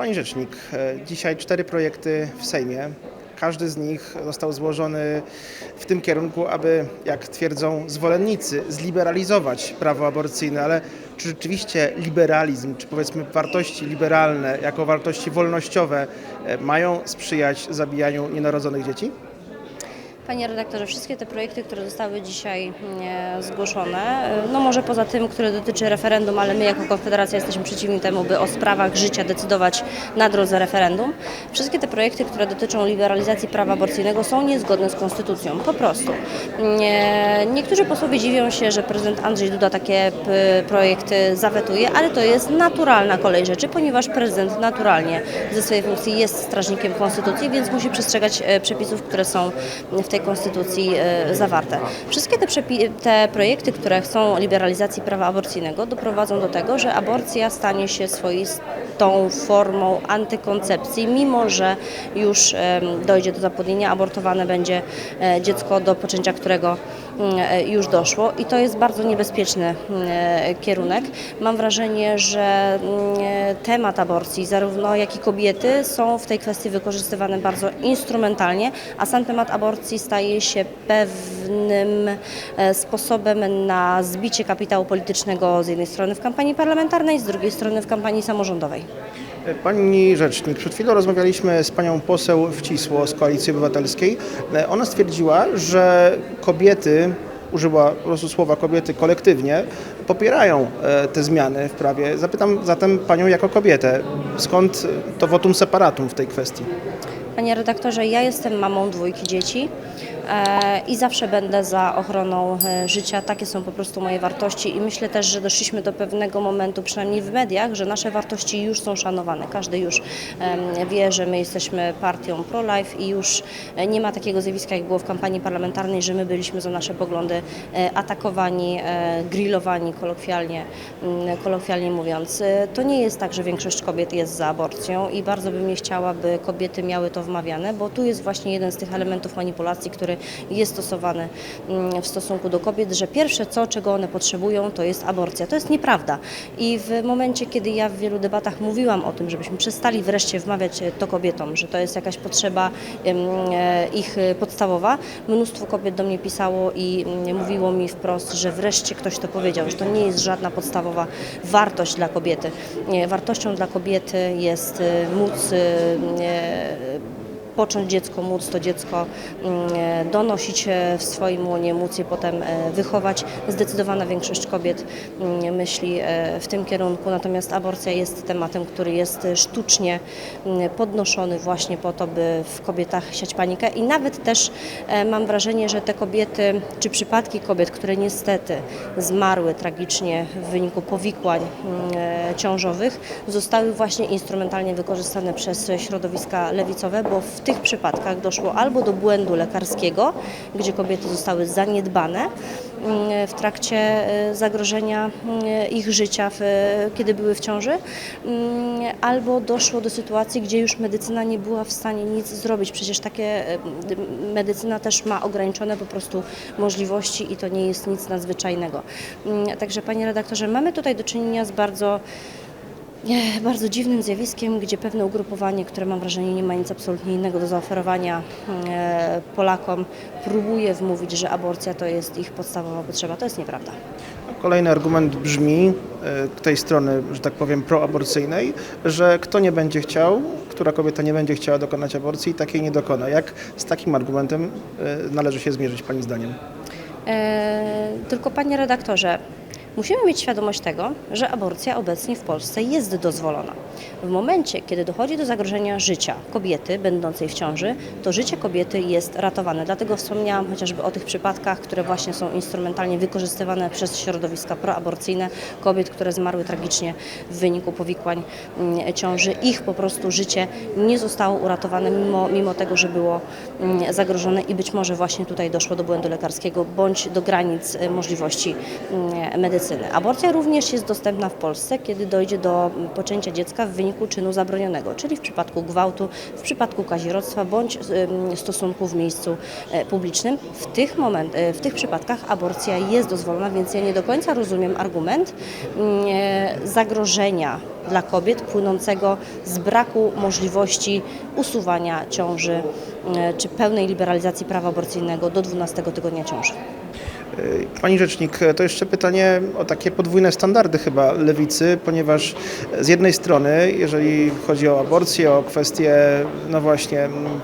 Pani Rzecznik, e, dzisiaj cztery projekty w Sejmie. Każdy z nich został złożony w tym kierunku, aby, jak twierdzą zwolennicy, zliberalizować prawo aborcyjne, ale czy rzeczywiście liberalizm, czy powiedzmy wartości liberalne jako wartości wolnościowe e, mają sprzyjać zabijaniu nienarodzonych dzieci? Panie redaktorze, wszystkie te projekty, które zostały dzisiaj e, zgłoszone, e, no może poza tym, które dotyczy referendum, ale my jako Konfederacja jesteśmy przeciwni temu, by o sprawach życia decydować na drodze referendum. Wszystkie te projekty, które dotyczą liberalizacji prawa aborcyjnego są niezgodne z konstytucją, po prostu. Nie, niektórzy posłowie dziwią się, że prezydent Andrzej Duda takie projekty zawetuje, ale to jest naturalna kolej rzeczy, ponieważ prezydent naturalnie ze swojej funkcji jest strażnikiem konstytucji, więc musi przestrzegać e, przepisów, które są w tej konstytucji e, zawarte. Wszystkie te, te projekty, które chcą liberalizacji prawa aborcyjnego, doprowadzą do tego, że aborcja stanie się swoistą formą antykoncepcji, mimo że już dojdzie do zapłodnienia, abortowane będzie e, dziecko, do poczęcia którego już doszło i to jest bardzo niebezpieczny e, kierunek. Mam wrażenie, że mm, e, temat aborcji, zarówno jak i kobiety są w tej kwestii wykorzystywane bardzo instrumentalnie, a sam temat aborcji staje się pewnym e, sposobem na zbicie kapitału politycznego z jednej strony w kampanii parlamentarnej, z drugiej strony w kampanii samorządowej. E, Pani Rzecznik, przed chwilą rozmawialiśmy z panią poseł Wcisło z Koalicji Obywatelskiej. E, Ona stwierdziła, że kobiety, użyła po prostu słowa kobiety kolektywnie, popierają e, te zmiany w prawie. Zapytam zatem panią jako kobietę, skąd to votum separatum w tej kwestii? Panie redaktorze, ja jestem mamą dwójki dzieci i zawsze będę za ochroną e, życia. Takie są po prostu moje wartości i myślę też, że doszliśmy do pewnego momentu, przynajmniej w mediach, że nasze wartości już są szanowane. Każdy już wie, że my jesteśmy partią pro-life i już e, nie ma takiego zjawiska, jak było w kampanii parlamentarnej, że my byliśmy za nasze poglądy e, atakowani, e, grillowani kolokwialnie, mm, kolokwialnie mówiąc. E, To nie jest tak, że większość kobiet jest za aborcją i bardzo bym nie chciała, by kobiety miały to wmawiane, bo tu jest właśnie jeden z tych elementów manipulacji, który jest stosowany mm, w stosunku do kobiet, że pierwsze co, czego one potrzebują, to jest aborcja. To jest nieprawda. I w momencie, kiedy ja w wielu debatach mówiłam o tym, żebyśmy przestali wreszcie wmawiać e, to kobietom, że to jest jakaś potrzeba e, ich e, podstawowa, mnóstwo kobiet do mnie pisało i mm, mówiło mi wprost, że wreszcie ktoś to powiedział, że to nie jest żadna podstawowa wartość dla kobiety. Wartością dla kobiety jest móc począć dziecko, móc to dziecko mm, e, donosić e, w swoim łonie, móc je potem e, wychować. Zdecydowana większość kobiet mm, myśli w tym kierunku, natomiast aborcja jest tematem, który jest sztucznie mm, podnoszony właśnie po to, by w kobietach siać panikę i nawet też mam wrażenie, że te kobiety, czy przypadki kobiet, które niestety zmarły tragicznie w wyniku powikłań ciążowych, zostały właśnie instrumentalnie wykorzystane przez środowiska lewicowe, bo w tych przypadkach doszło albo do błędu lekarskiego, gdzie kobiety zostały zaniedbane mm, w trakcie e, zagrożenia mm, ich życia, w, kiedy były w ciąży, mm, albo doszło do sytuacji, gdzie już medycyna nie była w stanie nic zrobić. Przecież takie e, medycyna też ma ograniczone po prostu możliwości i to nie jest nic nadzwyczajnego. Mm, Także panie redaktorze, mamy tutaj do czynienia z bardzo bardzo dziwnym zjawiskiem, gdzie pewne ugrupowanie, które mam wrażenie nie ma nic absolutnie innego do zaoferowania e, Polakom, próbuje wmówić, że aborcja to jest ich podstawowa potrzeba. To jest nieprawda. Kolejny argument brzmi e, tej strony, że tak powiem, proaborcyjnej, że kto nie będzie chciał, która kobieta nie będzie chciała dokonać aborcji, takiej nie dokona. Jak z takim argumentem e, należy się zmierzyć Pani zdaniem? E, tylko panie redaktorze, musimy mieć świadomość tego, że aborcja obecnie w Polsce jest dozwolona. W momencie, kiedy dochodzi do zagrożenia życia kobiety będącej w ciąży, to życie kobiety jest ratowane. Dlatego wspomniałam chociażby o tych przypadkach, które właśnie są instrumentalnie wykorzystywane przez środowiska proaborcyjne, kobiet, które zmarły tragicznie w wyniku powikłań mm, ciąży. Ich po prostu życie nie zostało uratowane, mimo, mimo tego, że było mm, zagrożone i być może właśnie tutaj doszło do błędu lekarskiego bądź do granic y, możliwości mm, medycyny. Medycyny. Aborcja również jest dostępna w Polsce, kiedy dojdzie do poczęcia dziecka w wyniku czynu zabronionego, czyli w przypadku gwałtu, w przypadku kazirodztwa bądź em, stosunku w miejscu e, publicznym. W tych, moment, e, w tych przypadkach aborcja jest dozwolona, więc ja nie do końca rozumiem argument mm, e, zagrożenia dla kobiet płynącego z braku możliwości usuwania ciąży czy pełnej liberalizacji prawa aborcyjnego do 12 tygodnia ciąży. Pani Rzecznik, to jeszcze pytanie o takie podwójne standardy chyba lewicy, ponieważ z jednej strony, jeżeli chodzi o aborcję, o kwestie, no właśnie, mm,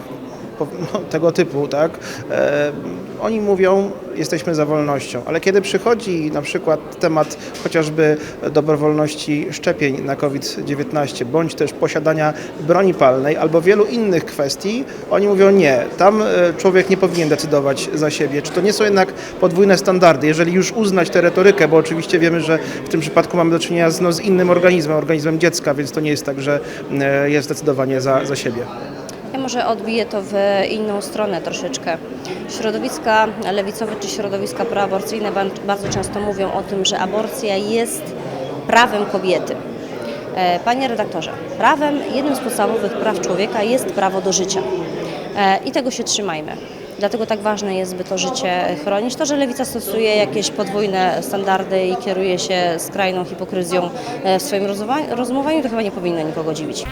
no, tego typu, tak, e, oni mówią, jesteśmy za wolnością, ale kiedy przychodzi na przykład temat chociażby dobrowolności szczepień na COVID-19, bądź też posiadania broni palnej albo wielu innych kwestii, oni mówią nie, tam e, człowiek nie powinien decydować za siebie. Czy to nie są jednak podwójne standardy? Jeżeli już uznać tę retorykę, bo oczywiście wiemy, że w tym przypadku mamy do czynienia z, no, z innym organizmem, organizmem dziecka, więc to nie jest tak, że e, jest zdecydowanie za, za siebie. Ja może odbiję to w inną stronę troszeczkę. Środowiska lewicowe czy środowiska proaborcyjne bardzo często mówią o tym, że aborcja jest prawem kobiety. E, Panie redaktorze, prawem, jednym z podstawowych praw człowieka jest prawo do życia. E, I tego się trzymajmy. Dlatego tak ważne jest, by to życie chronić. To, że lewica stosuje jakieś podwójne standardy i kieruje się skrajną hipokryzją e, w swoim rozmowa- rozumowaniu, to chyba nie powinno nikogo dziwić.